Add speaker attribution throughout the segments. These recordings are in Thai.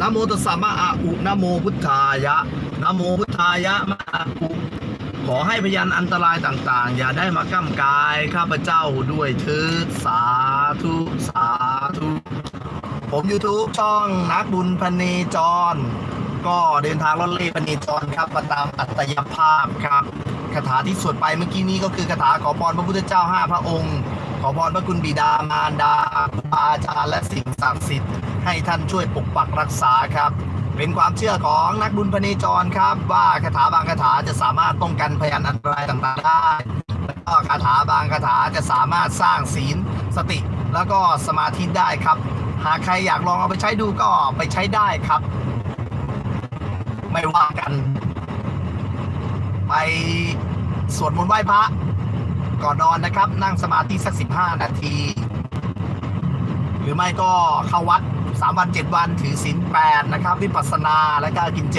Speaker 1: นะโมตัสสะมะอาอุนะโมพุทธายะนะโมพุทธายะมะอาอุขอให้พยานอันตรายต่างๆ อย่าได้มาก้ำกายข้าพเจ้าด้วยเถิดสาธุสาธุผม YouTube ช่องนักบุญพเนจร ก็เดินทางรถเล่พเนจรครับมาตามอัตยภาพครับคาถาที่สวดไปเมื่อกี้นี้ก็คือคาถาขอพรพระพุทธเจ้าห้าพระองค์ ขอพรพระคุณบิดามารดาครูบาอาจารย์และสิ่งศักดิ์สิทธิ์ให้ท่านช่วยปกปักรักษาครับ เป็นความเชื่อของนักบุญพเนจรครับ ว่าคาถาบางคาถาจะสามารถป้องกันพยานอันตรายต่างๆได้แล้วก็คาถาบางคาถาจะสามารถสร้างศีลสติ แล้วก็สมาธิได้ครับ หากใครอยากลองเอาไปใช้ดูก็ไปใช้ได้ครับ ไม่ว่ากัน ไปสวดมนต์ไหว้พระ ก่อนนอนนะครับ นั่งสมาธิสักสิบห้านาที หรือไม่ก็เข้าวัดสามวันเจ็ดวันถือศีลแปดนะครับ วิปัสสนาและก็กินเจ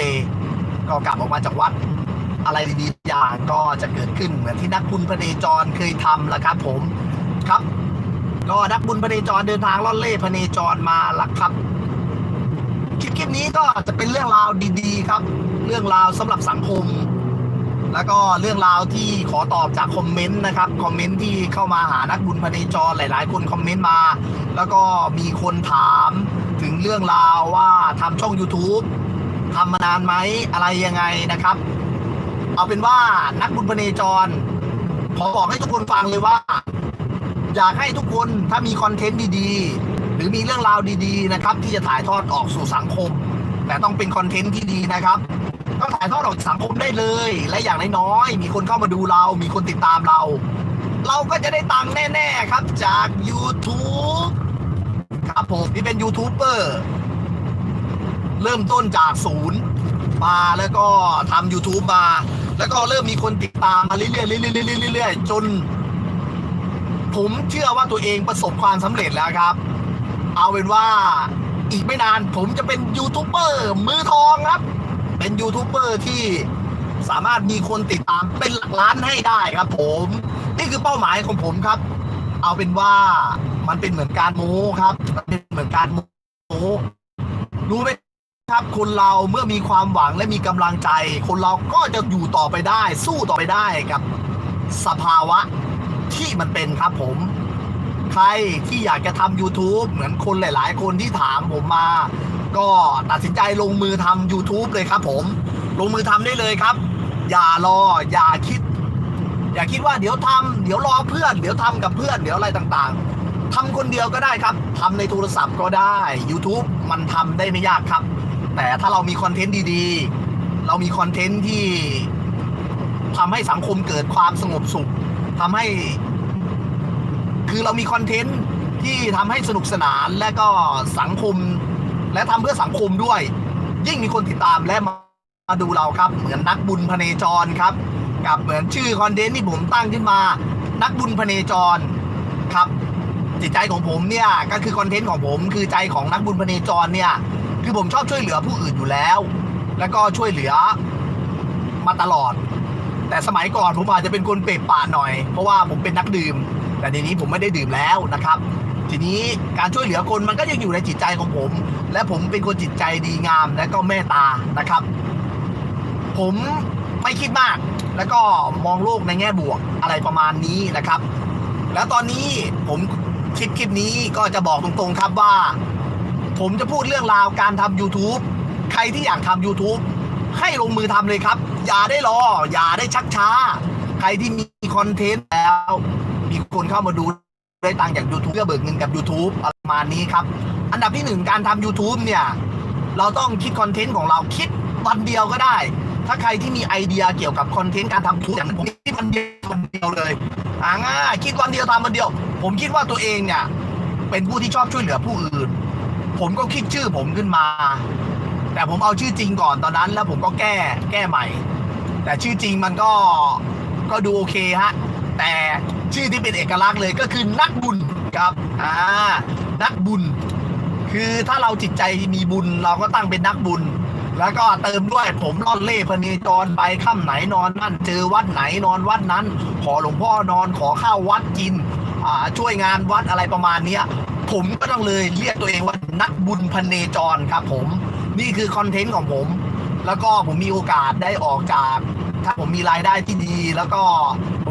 Speaker 1: ก็กลับออกมาจากวัดอะไรดีๆอย่างก็จะเกิดขึ้นเหมือนที่นักบุญพเนจรเคยทำแล้วครับผมครับ ก็นักบุญพเนจรเดินทางล่อนเล่พเนจรมาละครับคลิปคลิปนี้ก็จะเป็นเรื่องราวดีๆ ครับ เรื่องราวสำหรับสังคม แล้วก็เรื่องราวที่ขอตอบจากคอมเมนต์นะครับคอมเมนต์ที่เข้ามาหานักบุญพเนจรหลาย ๆ คนคอมเมนต์มา แล้วก็มีคนถามถึงเรื่องราวว่าทำช่อง YouTube ทำมานานไหมอะไรยังไงนะครับ เอาเป็นว่านักบุญพเนจรขอบอกให้ทุกคนฟังเลยว่า อยากให้ทุกคนถ้ามีคอนเทนต์ดี ๆ หรือมีเรื่องราวดี ๆ นะครับ ที่จะถ่ายทอดออกสู่สังคม แต่ต้องเป็นคอนเทนต์ที่ดีนะครับ ต้องถ่ายทอดออกสังคมได้เลย และอย่างน้อยๆมีคนเข้ามาดูเรา มีคนติดตามเรา เราก็จะได้ตังค์แน่ ๆ ครับจาก YouTube ครับผมที่เป็นยูทูบเบอร์เริ่มต้นจากศูนย์มาแล้วก็ทำ YouTube มา แล้วก็เริ่มมีคนติดตามมาเรื่อยๆเรื่อยๆเรื่อยๆจน ผมเชื่อว่าตัวเองประสบความสำเร็จแล้วครับ เอาเป็นว่าอีกไม่นานผมจะเป็นยูทูบเบอร์มือทองครับ เป็นยูทูบเบอร์ที่สามารถมีคนติดตามเป็นหลักล้านให้ได้ครับ ผม นี่คือเป้าหมายของผมครับ เอาเป็นว่ามันเป็นเหมือนการโม้ครับ มันเป็นเหมือนการโม้รู้ไหมครับคนเราเมื่อมีความหวังและมีกำลังใจ คนเราก็จะอยู่ต่อไปได้ สู้ต่อไปได้กับ สภาวะที่มันเป็นครับผม ใครที่อยากจะทำ YouTube เหมือนคนหลาย ๆ คนที่ถามผมมา ก็ตัดสินใจลงมือทำ YouTube เลยครับผม ลงมือทำได้เลยครับ อย่ารอ อย่าคิด อย่าคิดว่าเดี๋ยวทำเดี๋ยวรอเพื่อน เดี๋ยวทำกับเพื่อน เดี๋ยวอะไรต่างๆทำคนเดียวก็ได้ครับทำในโทรศัพท์ก็ได้ YouTube มันทำได้ไม่ยากครับ แต่ถ้าเรามีคอนเทนต์ดีๆ เรามีคอนเทนต์ที่ทำให้สังคมเกิดความสงบสุขทำให้ คือเรามีคอนเทนต์ที่ทำให้สนุกสนานและก็สังคม และทำเพื่อสังคมด้วย ยิ่งมีคนติดตามและมามาดูเราครับ เหมือนนักบุญพเนจรครับ กับเหมือนชื่อคอนเทนต์ที่ผมตั้งขึ้นมา นักบุญพเนจรครับ จิตใจของผมเนี่ยก็คือคอนเทนต์ของผม คือใจของนักบุญพเนจรเนี่ยคือผมชอบช่วยเหลือผู้อื่นอยู่แล้ว แล้วก็ช่วยเหลือมาตลอด แต่สมัยก่อนผมอาจจะเป็นคนเปรตป่าหน่อย เพราะว่าผมเป็นนักดื่ม แต่ทีนี้ผมไม่ได้ดื่มแล้วนะครับ ทีนี้การช่วยเหลือคนมันก็ยังอยู่ในจิตใจของผม และผมเป็นคนจิตใจดีงามและก็เมตตานะครับ ผมไม่คิดมาก แล้วก็มองโลกในแง่บวกอะไรประมาณนี้นะครับ แล้วตอนนี้ผมคลิปคลิปนี้ก็จะบอกตรงๆครับว่า ผมจะพูดเรื่องราวการทำ YouTube ใครที่อยากทำ YouTube ให้ลงมือทำเลยครับ อย่าได้รอ อย่าได้ชักช้า ใครที่มีคอนเทนต์แล้ว มีคนเข้ามาดู ได้ตังค์จาก YouTube ก็เบิกเงินกับ YouTube อะไรประมาณนี้ครับ อันดับที่หนึ่งการทำ YouTube เนี่ย เราต้องคิดคอนเทนต์ของเราคิดวันเดียวก็ได้ ถ้าใครที่มีไอเดียเกี่ยวกับคอนเทนต์การทำทูอย่างผมคิดวันเดียววันเดียวเลยอ่าง่ายคิดวันเดียวทำวันเดียว ผมคิดว่าตัวเองเนี่ยเป็นผู้ที่ชอบช่วยเหลือผู้อื่น ผมก็คิดชื่อผมขึ้นมา แต่ผมเอาชื่อจริงก่อนตอนนั้น แล้วผมก็แก้แก้ใหม่ แต่ชื่อจริงมันก็ก็ดูโอเคฮะแต่ ชื่อที่เป็นเอกลักษณ์เลยก็คือนักบุญครับอ่านักบุญ คือถ้าเราจิตใจมีบุญเราก็ตั้งเป็นนักบุญ แล้วก็เติมด้วยผมล่อนเล่พเนจรไปค่ำไหนนอนนั่น เจอวัดไหนนอนวัดนั้น ขอหลวงพ่อนอนขอข้าววัดกินอ่าช่วยงานวัดอะไรประมาณเนี้ยผมก็ต้องเลยเรียกตัวเองว่านักบุญพเนจรครับผมนี่คือคอนเทนต์ของผม แล้วก็ผมมีโอกาสได้ออกจาก ถ้าผมมีรายได้ที่ดี แล้วก็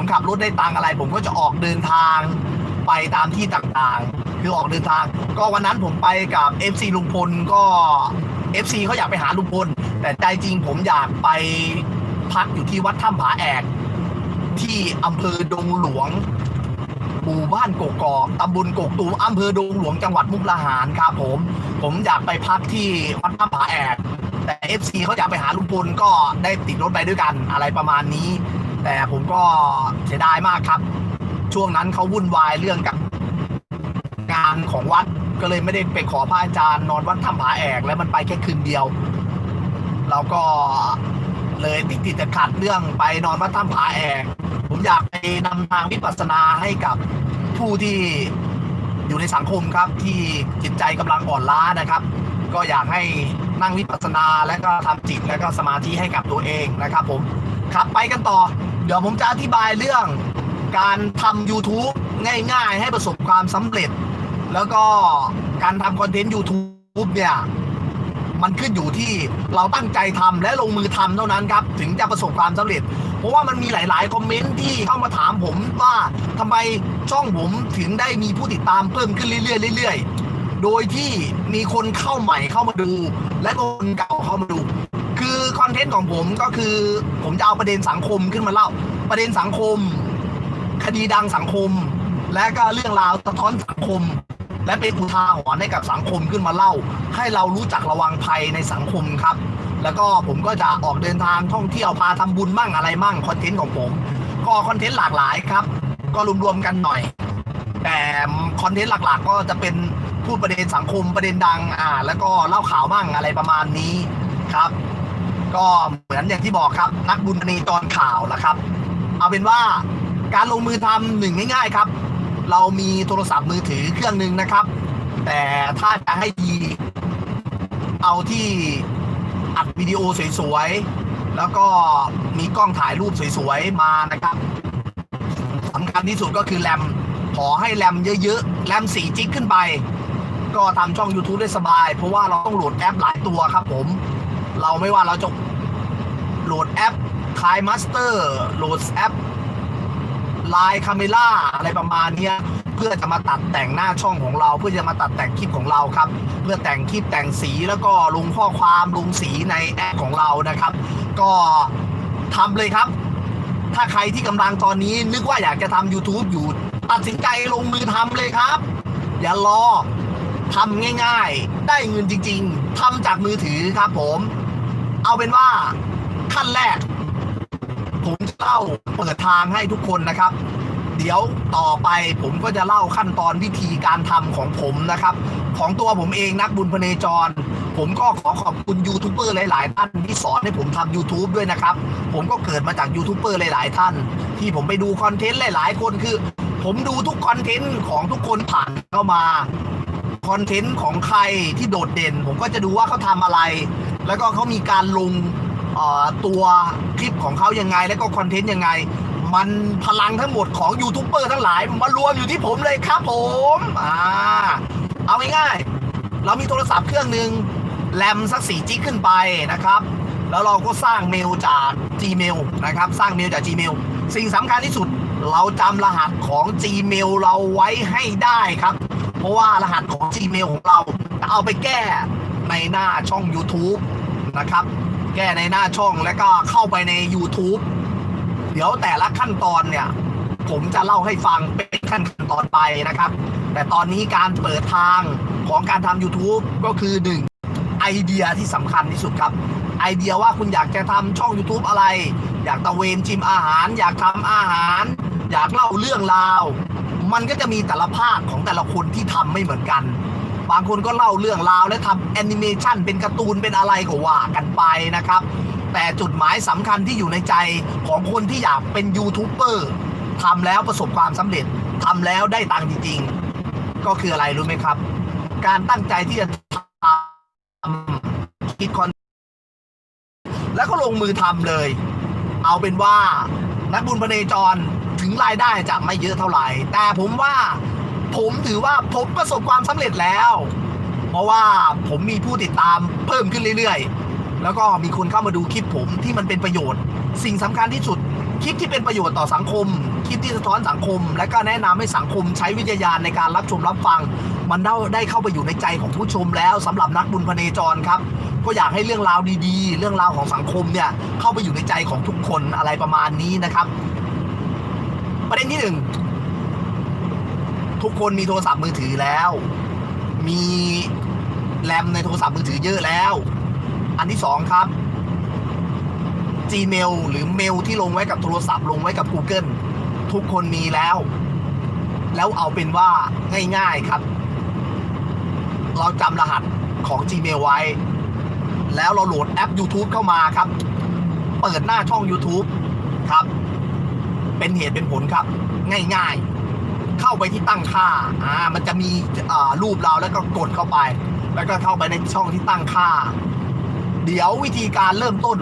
Speaker 1: ผมขับรถได้ตังค์อะไร ผมก็จะออกเดินทางไปตามที่ต่างๆ คือออกเดินทาง ก็วันนั้นผมไปกับ FC ลุงพลก็ FC เขาอยากไปหาลุงพล แต่ใจจริงผมอยากไปพักอยู่ที่วัดถ้ำผาแอก ที่อำเภอดงหลวงหมู่บ้านกกอกตำบลกกตูมอำเภอดงหลวงจังหวัดมุกดาหารครับผม ผมอยากไปพักที่วัดถ้ำผาแอกแต่ FC เขาอยากไปหาลุงพลก็ได้ติดรถไปด้วยกันอะไรประมาณนี้ แต่ผมก็เสียดายมากครับ ช่วงนั้นเขาวุ่นวายเรื่องกับงานของวัดก็เลยไม่ได้ไปขอพระอาจารย์นอนวัดถ้ำผาแอกแล้วมันไปแค่คืนเดียว เราก็เลยติดติดขัดเรื่องไปนอนวัดถ้ำผาแอกผมอยากไปนำทางวิปัสสนาให้กับผู้ที่อยู่ในสังคมครับที่จิตใจกำลังอ่อนล้านะครับ ก็อยากให้นั่งวิปัสสนาและก็ทำจิตและก็สมาธิให้กับตัวเองนะครับผม ครับไปกันต่อ เดี๋ยวผมจะอธิบายเรื่องการทำ YouTube ง่ายๆ ให้ประสบความสำเร็จ แล้วก็การทำคอนเทนต์ YouTube เนี่ย มันขึ้นอยู่ที่เราตั้งใจทำและลงมือทำเท่านั้นครับ ถึงจะประสบความสำเร็จ เพราะว่ามันมีหลายๆ คอมเมนต์ที่เข้ามาถามผมว่าทำไมช่องผมถึงได้มีผู้ติดตามเพิ่มขึ้นเรื่อยๆเรื่อยๆ โดยที่มีคนเข้าใหม่เข้ามาดู และคนเก่าเข้ามาดู คอนเทนต์ของผมก็คือผมจะเอาประเด็นสังคมขึ้นมาเล่า ประเด็นสังคม คดีดังสังคม และก็เรื่องราวสะท้อนสังคม และเป็นอุทาหรณ์ให้กับสังคมขึ้นมาเล่า ให้เรารู้จักระวังภัยในสังคมครับ แล้วก็ผมก็จะออกเดินทางท่องเที่ยวพาทำบุญมั่งอะไรมั่งคอนเทนต์ของผม ก็คอนเทนต์หลากหลายครับ ก็รวมๆกันหน่อย แต่คอนเทนต์หลักๆ ก็จะเป็นพูดประเด็นสังคมประเด็นดังอ่า แล้วก็เล่าข่าวมั่งอะไรประมาณนี้ครับ ก็เหมือนอย่างที่บอกครับ นักบุญณีตอนข่าวละครับ เอาเป็นว่าการลงมือทำหนึ่งง่าย ๆครับ เรามีโทรศัพท์มือถือเครื่องหนึ่งนะครับ แต่ถ้าจะให้ดีเอาที่อัดวิดีโอสวยๆ แล้วก็มีกล้องถ่ายรูปสวยๆ มานะครับสำคัญที่สุดก็คือแรมขอให้แรมเยอะๆ แรม4จิกขึ้นไป ก็ทำช่อง YouTube ได้สบาย เพราะว่าเราต้องโหลดแอปหลายตัวครับผม เราไม่ว่าเราจะโหลดแอปคายมาสเตอร์โหลดแอปไลน์คาเมล่าอะไรประมาณนี้เพื่อจะมาตัดแต่งหน้าช่องของเรา เพื่อจะมาตัดแต่งคลิปของเราครับ เพื่อแต่งคลิปแต่งสีแล้วก็ลงข้อความลงสีในแอปของเรานะครับ ก็ทำเลยครับ ถ้าใครที่กำลังตอนนี้ นึกว่าอยากจะทำ YouTube อยู่ ตัดสินใจลงมือทำเลยครับ อย่ารอทำง่าย ๆ ได้เงินจริง ๆทำจากมือถือครับผม เอาเป็นว่าขั้นแรก ผมจะเล่าเปิดทางให้ทุกคนนะครับ เดี๋ยวต่อไปผมก็จะเล่าขั้นตอนวิธีการทำของผมนะครับ ของตัวผมเองนักบุญพเนจร ผมก็ขอขอบคุณยูทูบเบอร์หลาย ๆ ท่านที่สอนให้ผมทำ YouTube ด้วยนะครับ ผมก็เกิดมาจากยูทูบเบอร์หลาย ๆ ท่าน ที่ผมไปดูคอนเทนต์หลาย ๆ คนคือ ผมดูทุกคอนเทนต์ของทุกคนผ่านเข้ามาคอนเทนต์ของใครที่โดดเด่น ผมก็จะดูว่าเขาทำอะไร แล้วก็เขามีการลงตัวคลิปของเขายังไง แล้วก็คอนเทนต์ยังไง มันพลังทั้งหมดของยูทูบเบอร์ทั้งหลายมารวมอยู่ที่ผมเลยครับผมอ่าเอาง่ายๆเรามีโทรศัพท์เครื่องหนึ่งแรมสักสี่จิกขึ้นไปนะครับ แล้วเราก็สร้างเมลจาก Gmail นะครับ สร้างเมลจาก Gmail สิ่งสำคัญที่สุดเราจำรหัสของ Gmail เราไว้ให้ได้ครับ เพราะว่ารหัสของ Gmail ของเราเอาไปแก้ในหน้าช่อง YouTube นะครับ แก้ในหน้าช่องแล้วก็เข้าไปใน YouTube เดี๋ยวแต่ละขั้นตอนเนี่ย ผมจะเล่าให้ฟังเป็นขั้นตอนไปนะครับ แต่ตอนนี้การเปิดทางของการทำ YouTube ก็คือหนึ่งไอเดียที่สำคัญที่สุดครับ ไอเดียว่าคุณอยากจะทำช่อง YouTube อะไร อยากตะเวนชิมอาหาร อยากทำอาหาร อยากเล่าเรื่องราว มันก็จะมีแต่ละภาคของแต่ละคนที่ทำไม่เหมือนกัน บางคนก็เล่าเรื่องราวและทำแอนิเมชันเป็นการ์ตูนเป็นอะไรก็ว่ากันไปนะครับ แต่จุดหมายสำคัญที่อยู่ในใจของคนที่อยากเป็นยูทูบเบอร์ทำแล้วประสบความสำเร็จทำแล้วได้ตังค์จริงๆ ก็คืออะไรรู้ไหมครับ การตั้งใจที่จะทำคิดคอนแล้วก็ลงมือทำเลย เอาเป็นว่านักบุญพเนจรถึงรายได้จะไม่เยอะเท่าไหร่ แต่ผมว่า ผมถือว่าผมประสบความสำเร็จแล้ว เพราะว่าผมมีผู้ติดตามเพิ่มขึ้นเรื่อยๆ แล้วก็มีคนเข้ามาดูคลิปผมที่มันเป็นประโยชน์ สิ่งสำคัญที่สุดคลิปที่เป็นประโยชน์ต่อสังคม คลิปที่สะท้อนสังคม และก็แนะนำให้สังคมใช้วิจารณในการรับชมรับฟัง มันได้ได้เข้าไปอยู่ในใจของผู้ชมแล้วสำหรับนักบุญพเนจรครับ ก็อยากให้เรื่องราวดีๆ เรื่องราวของสังคมเนี่ยเข้าไปอยู่ในใจของทุกคนอะไรประมาณนี้นะครับ ประเด็นที่หนึ่ง ทุกคนมีโทรศัพท์มือถือแล้ว มีแรมในโทรศัพท์มือถือเยอะแล้ว อันที่สองครับ Gmail หรือเมลที่ลงไว้กับโทรศัพท์ลงไว้กับ Google ทุกคนมีแล้ว แล้วเอาเป็นว่าง่ายๆครับ เราจำรหัสของ Gmail ไว้ แล้วเราโหลดแอป YouTube เข้ามาครับ เปิดหน้าช่อง YouTube ครับ เป็นเหตุเป็นผลครับ ง่ายๆ เข้าไปที่ตั้งค่าอ่ามันจะมีอ่ารูปเราแล้วก็กดเข้าไป แล้วก็เข้าไปในช่องที่ตั้งค่า เดี๋ยววิธีการเริ่มต้น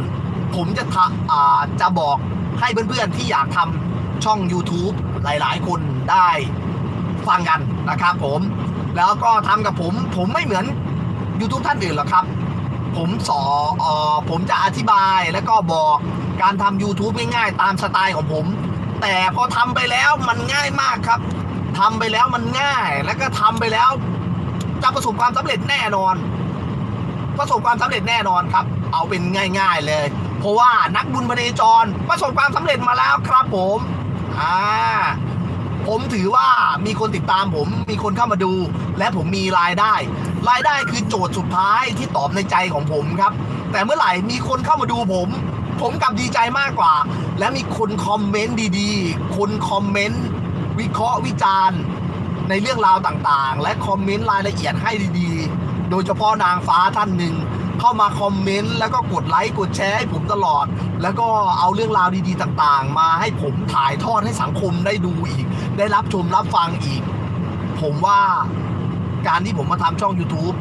Speaker 1: ผมจะทะอ่าจะบอกให้เพื่อนๆที่อยากทำช่อง YouTube หลายๆ คนได้ฟังกันนะครับผม แล้วก็ทำกับผม ผมไม่เหมือน YouTube ท่านอื่นหรอกครับ ผมสอเออผมจะอธิบายแล้วก็บอกการทำ YouTube ง่ายๆ ตามสไตล์ของผม แต่พอทำไปแล้วมันง่ายมากครับ ทำไปแล้วมันง่าย แล้วก็ทำไปแล้ว จะประสบความสำเร็จแน่นอน ประสบความสำเร็จแน่นอนครับ เอาเป็นง่าย ๆเลย เพราะว่านักบุญพเนจรประสบความสำเร็จมาแล้วครับผมอ่าผมถือว่ามีคนติดตามผม มีคนเข้ามาดู และผมมีรายได้ รายได้คือโจทย์สุดท้ายที่ตอบในใจของผมครับ แต่เมื่อไหร่มีคนเข้ามาดูผม ผมกลับดีใจมากกว่า และมีคนคอมเมนต์ดีๆ คนคอมเมนต์ วิเคราะห์วิจารณ์ในเรื่องราวต่างๆ และคอมเมนต์รายละเอียดให้ดีๆ โดยเฉพาะนางฟ้าท่านหนึ่งเข้ามาคอมเมนต์แล้วก็กดไลค์กดแชร์ให้ผมตลอด แล้วก็เอาเรื่องราวดีๆต่างๆ มาให้ผมถ่ายทอดให้สังคมได้ดูอีก ได้รับชมรับฟังอีก ผมว่าการที่ผมมาทำช่อง YouTube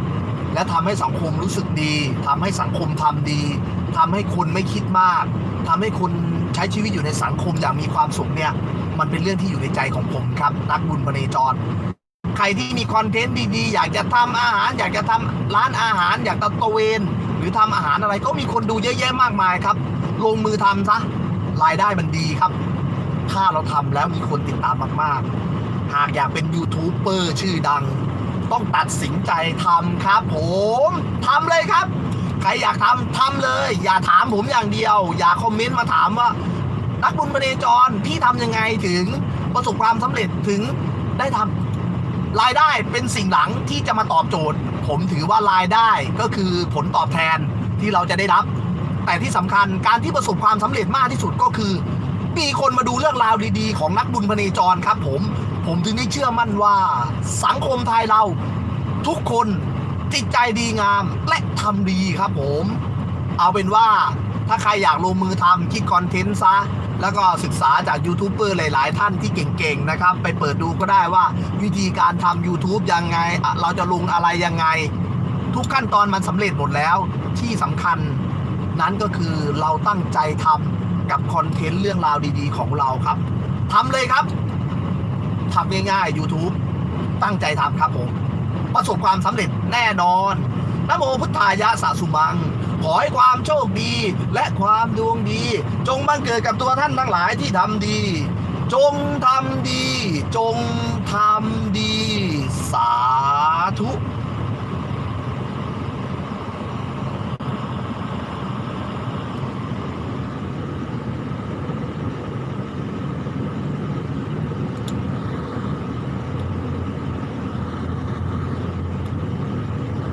Speaker 1: และทำให้สังคมรู้สึกดีทำให้สังคมทำดีทำให้คนไม่คิดมากทำให้คน ใช้ชีวิตอยู่ในสังคมอย่างมีความสุขเนี่ย มันเป็นเรื่องที่อยู่ในใจของผมครับ นักบุญพเนจร ใครที่มีคอนเทนต์ดีๆ อยากจะทำอาหาร อยากจะทำร้านอาหาร อยากจะตะเวน หรือทำอาหารอะไรก็มีคนดูเยอะแยะมากมายครับ ลงมือทำซะรายได้มันดีครับ ถ้าเราทำแล้วมีคนติดตามมากๆ หากอยากเป็นยูทูบเบอร์ชื่อดัง ต้องตัดสินใจทำครับ ผมทำเลยครับ ใครอยากทำทำเลย อย่าถามผมอย่างเดียว อย่าคอมเมนต์มาถามว่า นักบุญพเนจรพี่ทำยังไงถึงประสบความสำเร็จถึงได้ทำรายได้เป็นสิ่งหลังที่จะมาตอบโจทย์ ผมถือว่ารายได้ก็คือผลตอบแทนที่เราจะได้รับ แต่ที่สำคัญการที่ประสบความสำเร็จมากที่สุดก็คือ มีคนมาดูเรื่องราวดีๆ ของนักบุญพเนจรครับ ผม ผมถึงได้เชื่อมั่นว่า สังคมไทยเราทุกคน จิตใจดีงาม และทำดีครับผม เอาเป็นว่าถ้าใครอยากลงมือทำคิดคอนเทนต์ซะ แล้วก็ศึกษาจากยูทูบเบอร์หลาย ๆ ท่านที่เก่ง ๆ นะครับ ไปเปิดดูก็ได้ว่าวิธีการทำ YouTube ยังไง เราจะลงอะไรยังไง ทุกขั้นตอนมันสำเร็จหมดแล้วที่สำคัญนั้นก็คือเราตั้งใจทำกับคอนเทนต์เรื่องราวดี ๆ ของเราครับทำเลยครับทำง่าย ๆ YouTube ตั้งใจทำครับผม ประสบความสำเร็จแน่นอนนโมพุทธายะสะสุมัง ขอให้ความโชคดีและความดวงดี จงบังเกิดกับตัวท่านทั้งหลายที่ทำดี จงทำดี จงทำดี สาธุ